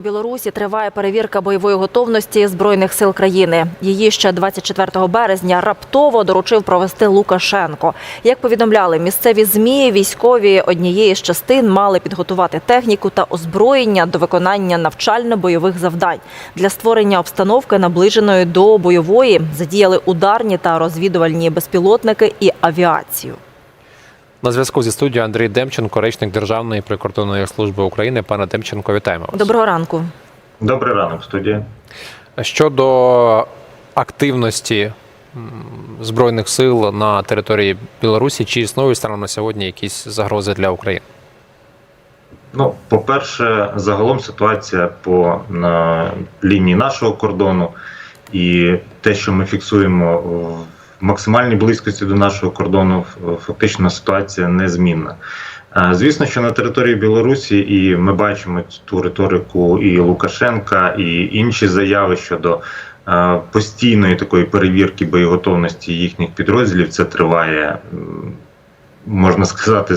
У Білорусі триває перевірка бойової готовності збройних сил країни. Її ще 24 березня раптово доручив провести Лукашенко. Як повідомляли місцеві змі, військові однієї з частин мали підготувати техніку та озброєння до виконання навчально-бойових завдань для створення обстановки наближеної до бойової. Задіяли ударні та розвідувальні безпілотники і авіацію. На зв'язку зі студією Андрій Демченко, речник Державної прикордонної служби України. Пане Демченко, вітаємо вас. Доброго ранку. Добрий ранок, студія. Щодо активності збройних сил на території Білорусі, чи існують станом на сьогодні якісь загрози для України? Ну, по-перше, загалом ситуація по на лінії нашого кордону і те, що ми фіксуємо в максимальній близькості до нашого кордону, фактично ситуація незмінна. Е, Звісно, що на території Білорусі, і ми бачимо ту риторику і Лукашенка, і інші заяви щодо е, постійної такої перевірки боєготовності їхніх підрозділів. Це триває. Можна сказати,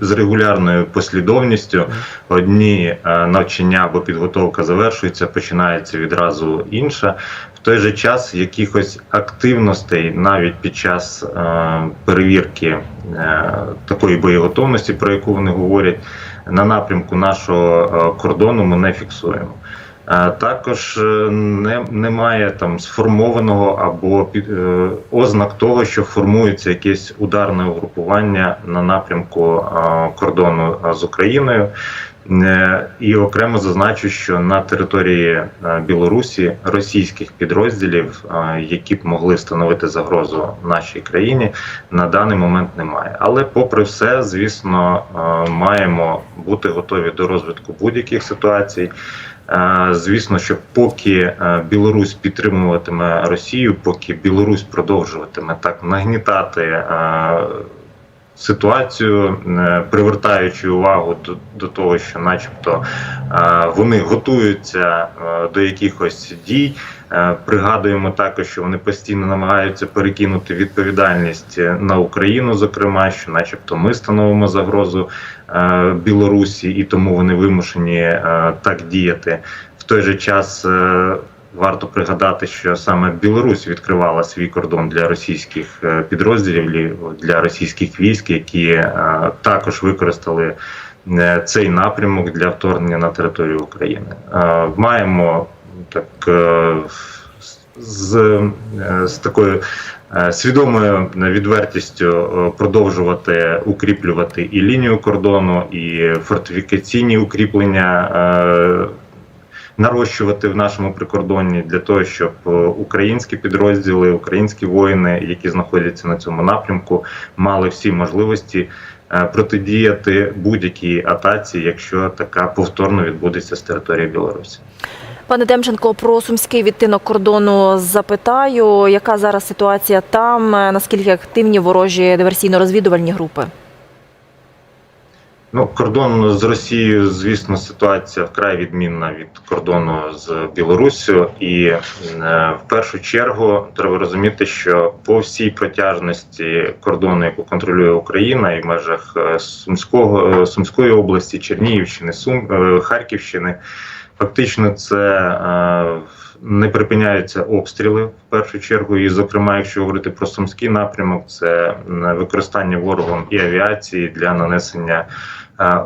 з регулярною послідовністю одні е, навчання або підготовка завершується, починається відразу інша. В той же час якихось активностей навіть під час е, перевірки е, такої боєготовності, про яку вони говорять, на напрямку нашого кордону ми не фіксуємо. Також е, не, немає там сформованого або під, е, ознак того, що формується якесь ударне угрупування на напрямку е, кордону з Україною. Е, І окремо зазначу, що на території е, Білорусі російських підрозділів, е, які б могли становити загрозу нашій країні, на даний момент немає. Але, попри все, звісно, е, маємо бути готові до розвитку будь-яких ситуацій. Звісно, що поки е, Білорусь підтримуватиме Росію, поки Білорусь продовжуватиме так нагнітати е, ситуацію, е, привертаючи увагу до, до того, що, начебто, е, вони готуються е, до якихось дій. Пригадуємо також, що вони постійно намагаються перекинути відповідальність на Україну, зокрема, що, начебто, ми становимо загрозу Білорусі, і тому вони вимушені так діяти. В той же час варто пригадати, що саме Білорусь відкривала свій кордон для російських е, підрозділів, для російських військ, які е, також використали е, цей напрямок для вторгнення на територію України. Маємо так з, з такою свідомою відвертістю продовжувати укріплювати і лінію кордону, і фортифікаційні укріплення. Нарощувати в нашому прикордонні для того, щоб е, українські підрозділи, українські воїни, які знаходяться на цьому напрямку, мали всі можливості е, протидіяти будь-якій атаці, якщо така повторно відбудеться з території Білорусі. Пане Демченко, про сумський відтинок кордону запитаю, яка зараз ситуація там, е, наскільки активні ворожі диверсійно-розвідувальні групи? Ну, кордон з Росією, звісно, ситуація вкрай відмінна від кордону з Білоруссю, і е, в першу чергу треба розуміти, що по всій протяжності кордону, яку контролює Україна, і в межах е, Сумського е, Сумської області, Чернігівщини, Сум е, Харківщини, фактично це. е, не припиняються обстріли в першу чергу, і, зокрема, якщо говорити про сумський напрямок, це використання ворогом і авіації для нанесення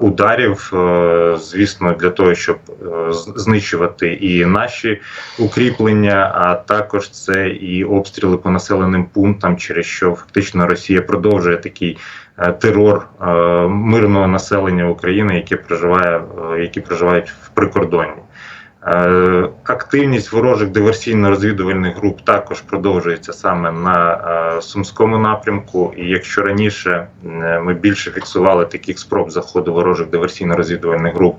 ударів, е, звісно, для того, щоб е, знищувати і наші укріплення, а також це і обстріли по населеним пунктам, через що фактично Росія продовжує такий е, терор е, мирного населення України, яке проживає, е, які проживають в прикордонні. Е, Активність ворожих диверсійно-розвідувальних груп також продовжується саме на е, сумському напрямку. І якщо раніше е, ми більше фіксували таких спроб заходу ворожих диверсійно-розвідувальних груп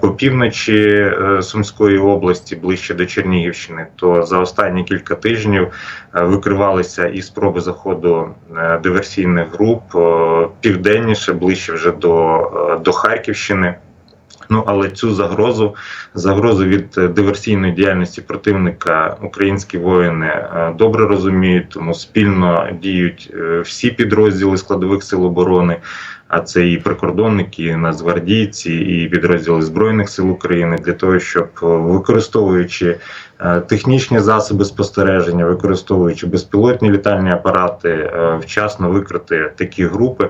по півночі Сумської області, ближче до Чернігівщини, то за останні кілька тижнів викривалися і спроби заходу диверсійних груп південніше, ближче вже до, до Харківщини. Ну але цю загрозу, загрозу від е, диверсійної діяльності противника українські воїни е, добре розуміють, тому спільно діють е, всі підрозділи складових сил оборони. а це і прикордонники, і нацгвардійці, і підрозділи збройних сил України для того, щоб використовуючи технічні засоби спостереження, використовуючи безпілотні літальні апарати, вчасно викрити такі групи,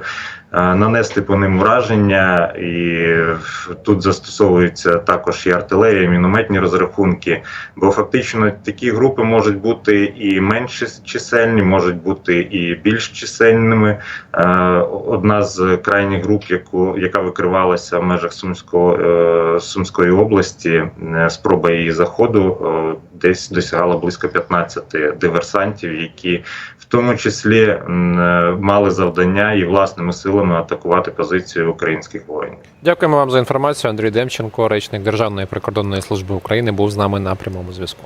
нанести по ним ураження, і тут застосовується також і артилерія, і мінометні розрахунки. Бо фактично такі групи можуть бути і менш чисельні, можуть бути і більш чисельними. Е, Одна з крайніх груп, яку яка викривалася в межах Сумського е, Сумської області, е, спроба її заходу десь досягала близько 15 диверсантів, які в тому числі мали завдання і власними силами атакувати позиції українських воїнів. Дякуємо вам за інформацію. Андрій Демченко, речник Державної прикордонної служби України, був з нами на прямому зв'язку.